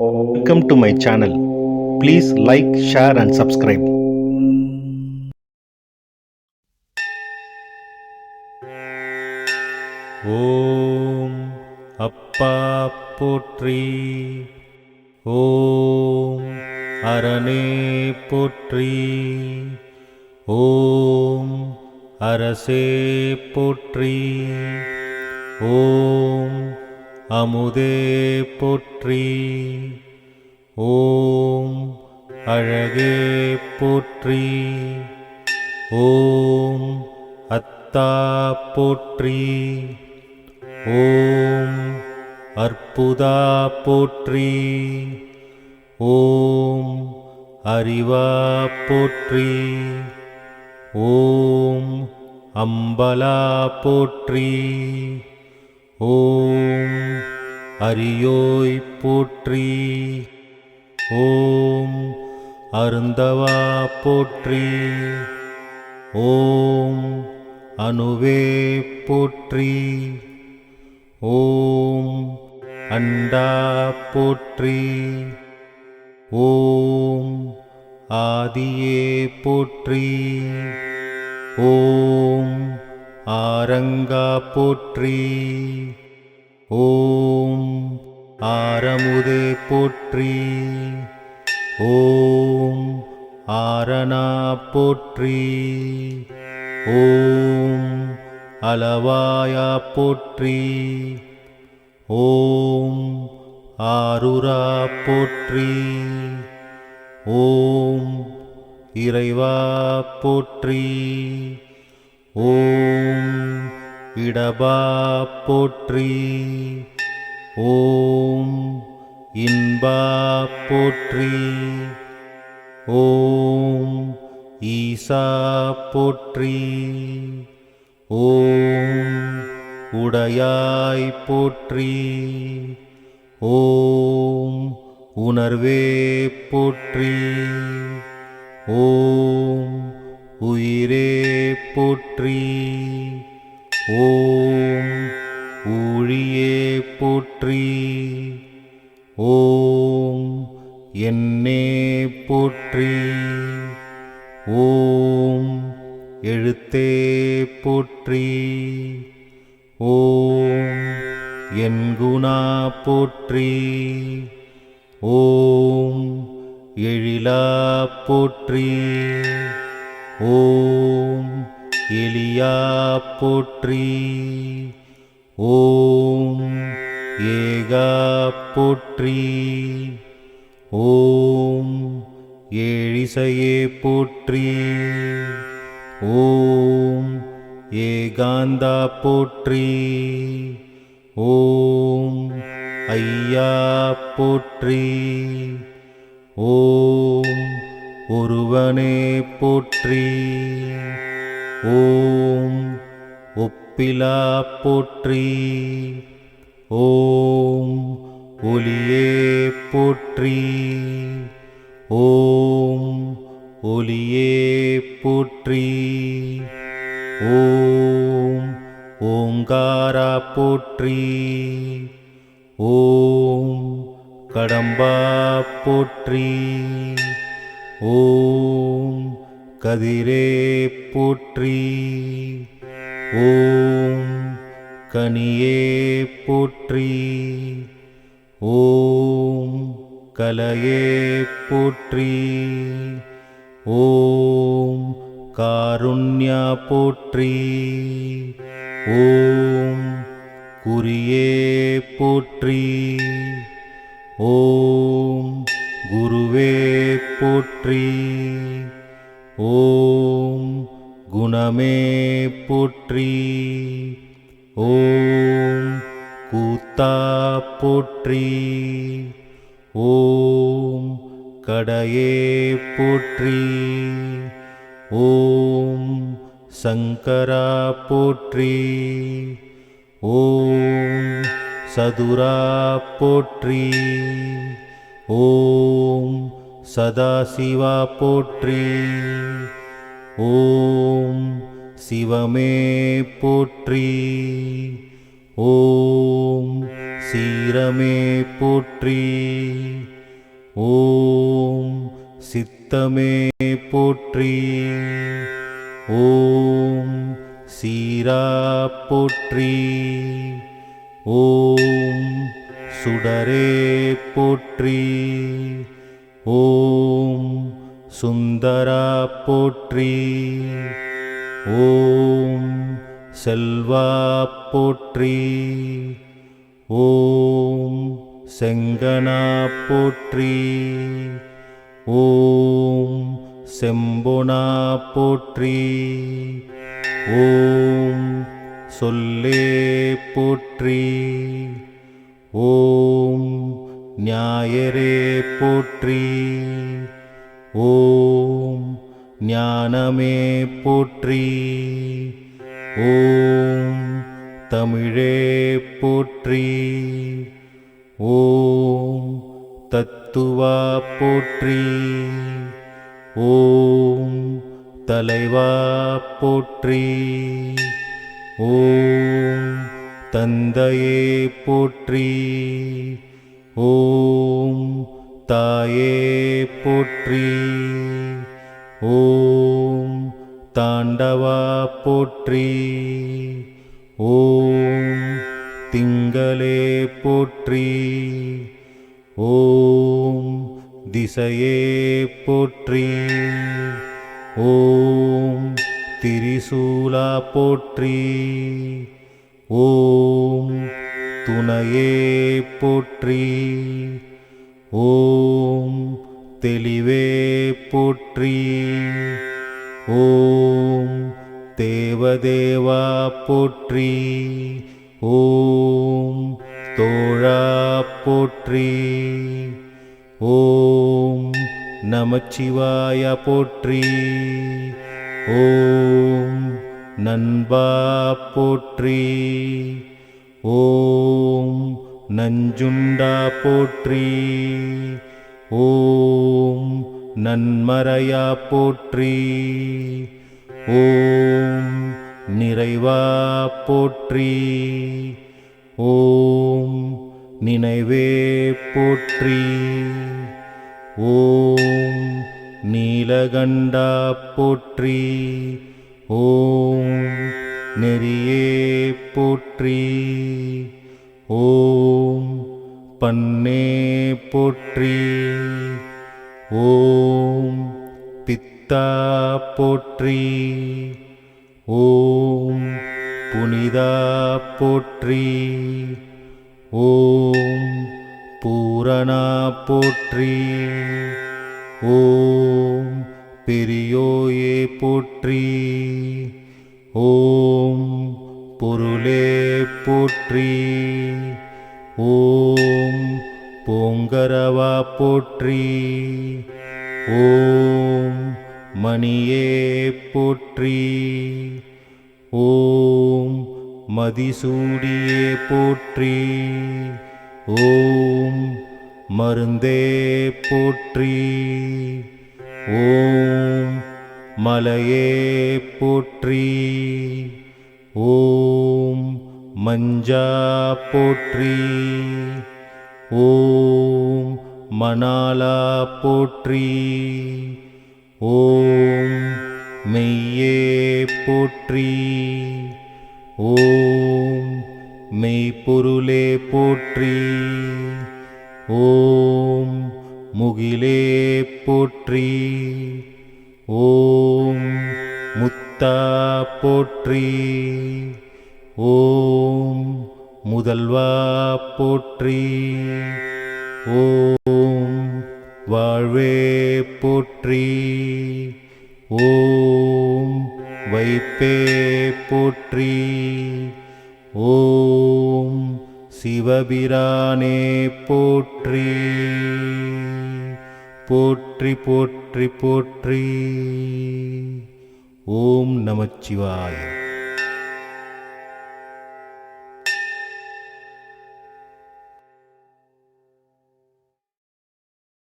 Welcome to my channel. Please like, share, and subscribe. ஓம் அப்பா போற்றி ஓம் அரணே போற்றி ஓம் அரசே போற்றி ஓம் அமுதே போற்றி. ஓம் அழகே போற்றி. ஓம் அத்தா போற்றி. ஓம் அற்புதா போற்றி. ஓம் அறிவா போற்றி. ஓம் அம்பலா போற்றி. ஓம் அரியோய் போற்றி. ஓம் அருந்தவா போற்றி. ஓம் அணுவே போற்றி. ஓம் அண்டா போற்றி. ஓம் ஆதியே போற்றி. ஓம் ஆரங்கா போற்றி. ஓம் ஆரமுதே போற்றி. ஓம் ஆரணா போற்றி. ஓம் அளவாயா போற்றி. ஓம் ஆருரா போற்றி. ஓம் இறைவா போற்றி. ஓம் இடபா போற்றி. ஓம் இன்பா போற்றி. ஓம் ஈசா போற்றி. ஓம் உடையாய் போற்றி. ஓம் உணர்வே போற்றி. ஓம் உயிரே போற்றி. ஓம் ஊழியே போற்றி. ஓம் என்னே போற்றி. ஓம் எழுத்தே போற்றி. ஓம் என் குணா போற்றி. ஓம் எழிலா போற்றி. ஓம் எலியா போற்றி. ஓம் ஏகா போற்றி. ஓம் ஏழிசையே போற்றி. ஓம் ஏகாந்தா போற்றி. ஓம் ஐயா போற்றி. ஓம் ஒருவனே போற்றி. ஓம் ஒப்பிலா போற்றி. ஓம் ஒளியே போற்றி. ஓம் ஒளியே போற்றி. ஓம் ஓங்காரா போற்றி. ஓம் கடம்பா போற்றி. ஓம் கதிரே போற்றி. ஓம் கனியே போற்றி. ஓம் கலையே போற்றி. ஓம் காருண்யா போற்றி. ஓம் குறியே போற்றி. ஓம் குருவே போற்றி. ஓம் குணமே போற்றி. ஓம் கூத்தா போற்றி. ஓம் கடையே போற்றி. ஓம் சங்கரா போற்றி. ஓம் சதுரா போற்றி. ஓம் சதாசிவா போற்றி. ஓம் சிவமே போற்றி. ஓம் சீரமே போற்றி. ஓம் சித்தமே போற்றி. ஓம் சீரா போற்றி. ஓம் சுடரே போற்றி. ஓம் சுந்தரா போற்றி. ஓம் செல்வா போற்றி. ஓம் செங்கனா போற்றி. ஓம் செம்பொனா போற்றி. ஓம் சொல்லே போற்றி. ஓம் ஞாயரே போற்றி. ஓம் ஞானமே போற்றி. ஓம் தமிழே போற்றி. ஓம் தத்துவா போற்றி. ஓம் தலைவா போற்றி. ஓம் தந்தையே போற்றி. ஓம் தாயே போற்றி. ஓம் தாண்டவா போற்றி. ஓம் திங்களே போற்றி. ஓம் திசையே போற்றி. ஓம் திரிசூலா போற்றி. ஓம் துணையே போற்றி. ஓம் தெளிவே போற்றி. ஓம் தேவதேவா போற்றி. ஓம் தோழா போற்றி. ஓம் நமச்சிவாய போற்றி. ஓம் நண்பா போற்றி. ஓம் நஞ்சுண்டா போற்றி. ஓம் நன்மறையா போற்றி. ஓம் நிறைவா போற்றி. ஓம் நினைவே போற்றி. ஓம் நீலகண்டா போற்றி. ஓம் நெறியே போற்றி. ஓம் பண்ணே போற்றி. ஓம் பித்தா போற்றி. ஓம் புனிதா போற்றி. ஓம் பூரணா போற்றி. ஓம் பெரியோயே போற்றி. ஓம் பொருளே போற்றி. ஓம் பொங்கரவா போற்றி. ஓம் மணியே போற்றி. ஓம் மதிசூடியே போற்றி. ஓம் மருந்தே போற்றி. ஓம் மலையே போற்றி ஓம் மஞ்சா போற்றி ஓம் மணாலா போற்றி ஓம் மெய்யே போற்றி ஓம் மெய்ப்பொருளே போற்றி ஓம் முகிலே போற்றி. ஓம் முத்தா போற்றி. ஓம் முதல்வா போற்றி. ஓம் வாழ்வே போற்றி. ஓம் வைப்பே போற்றி. ஓம் சிவபிரானே போற்றி. போற்றி போற்றி போற்றி. ஓம் நமச்சிவாய